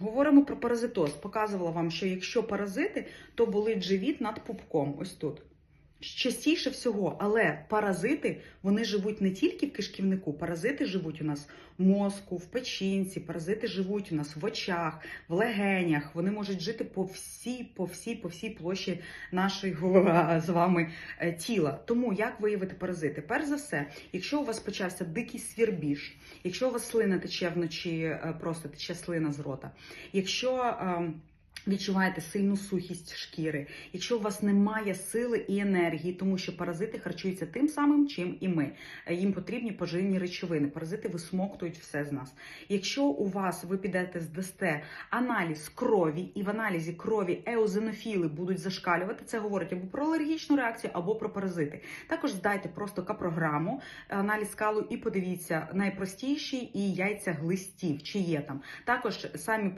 говоримо про паразитоз. Показувала вам, що якщо паразити, то болить живіт над пупком. Ось тут. Частіше всього, але паразити вони живуть не тільки в кишківнику, паразити живуть у нас в мозку, в печінці, паразити живуть у нас в очах, в легенях. Вони можуть жити по всій, по всій, по всій площі нашої з вами е, тіла. Тому як виявити паразити? Перш за все, якщо у вас почався дикий свірбіж, якщо у вас слина тече вночі, е, просто тече слина з рота, якщо ем, Відчуваєте сильну сухість шкіри, якщо у вас немає сили і енергії, тому що паразити харчуються тим самим, чим і ми. Е, Їм потрібні поживні речовини. Паразити висмоктують все з нас. Якщо у вас ви підете здасте аналіз крові, і в аналізі крові еозинофіли будуть зашкалювати, це говорить або про алергічну реакцію, або про паразити. Також здайте просто капрограму, аналіз скалу і подивіться найпростіші і яйця глистів, чи є там. Також самі